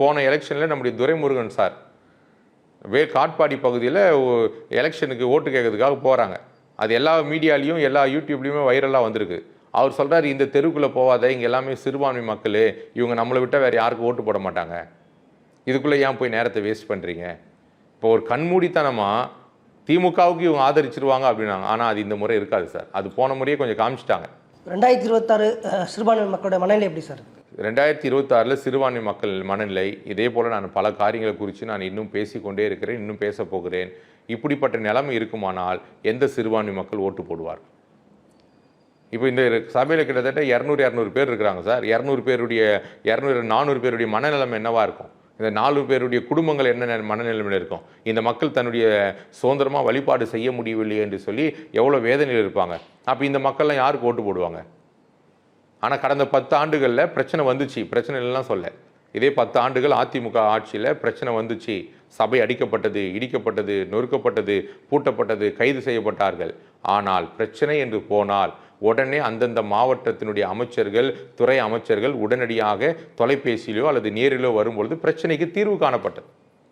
போன எலெக்ஷனில் நம்முடைய துரைமுருகன் சார் வே காட்பாடி பகுதியில் எலெக்ஷனுக்கு ஓட்டு கேட்கறதுக்காக போகிறாங்க அது எல்லா மீடியாலையும் எல்லா யூடியூப்லேயுமே வைரலாக வந்திருக்கு. அவர் சொல்கிறார் இந்த தெருவுக்குள்ளே போகாத இங்கே எல்லாமே சிறுபான்மை மக்கள் இவங்க நம்மளை விட்டால் வேறு யாருக்கும் ஓட்டு போட மாட்டாங்க. இதுக்குள்ளே ஏன் போய் நேரத்தை வேஸ்ட் பண்ணுறீங்க இப்போ ஒரு கண்மூடித்தனமாக திமுகவுக்கு இவங்க ஆதரிச்சிருவாங்க அப்படின்னாங்க. ஆனால் அது இந்த முறை இருக்காது சார். அது போன முறையே கொஞ்சம் காமிச்சிட்டாங்க. ரெண்டாயிரத்தி இருபத்தாறு சிறுபான்மை மக்களோட மனநிலை எப்படி சார்? ரெண்டாயிரத்தி இருபத்தாறில் சிறுபான்மை மக்கள் மனநிலை இதே போல் நான் பல காரியங்களை குறித்து நான் இன்னும் பேசிக்கொண்டே இருக்கிறேன் இன்னும் பேச போகிறேன். இப்படிப்பட்ட நிலைமை இருக்குமானால் எந்த சிறுபான்மை மக்கள் ஓட்டு போடுவார்? இப்போ இந்த சபையில் கிட்டத்தட்ட இரநூறு இரநூறு பேர் இருக்கிறாங்க சார். இரநூறு பேருடைய இரநூறு நானூறு பேருடைய மனநிலைமை என்னவா இருக்கும்? இந்த நாலு பேருடைய குடும்பங்கள் என்ன மனநிலைமையில் இருக்கும்? இந்த மக்கள் தன்னுடைய சுதந்திரமாக வழிபாடு செய்ய முடியவில்லை என்று சொல்லி எவ்வளோ வேதனையில் இருப்பாங்க? அப்போ இந்த மக்கள்லாம் யாருக்கு ஓட்டு போடுவாங்க? ஆனால் கடந்த பத்து ஆண்டுகளில் பிரச்சனை வந்துச்சு. பிரச்சனை இல்லைலாம் சொல்ல. இதே பத்து ஆண்டுகள் அதிமுக ஆட்சியில் பிரச்சனை வந்துச்சு. சபை அடிக்கப்பட்டது இடிக்கப்பட்டது நொறுக்கப்பட்டது பூட்டப்பட்டது கைது செய்யப்பட்டார்கள். ஆனால் பிரச்சனை என்று போனால் உடனே அந்தந்த மாவட்டத்தினுடைய அமைச்சர்கள் துறை அமைச்சர்கள் உடனடியாக தொலைபேசியிலோ அல்லது நேரிலோ வரும்பொழுது பிரச்சனைக்கு தீர்வு காணப்பட்டது.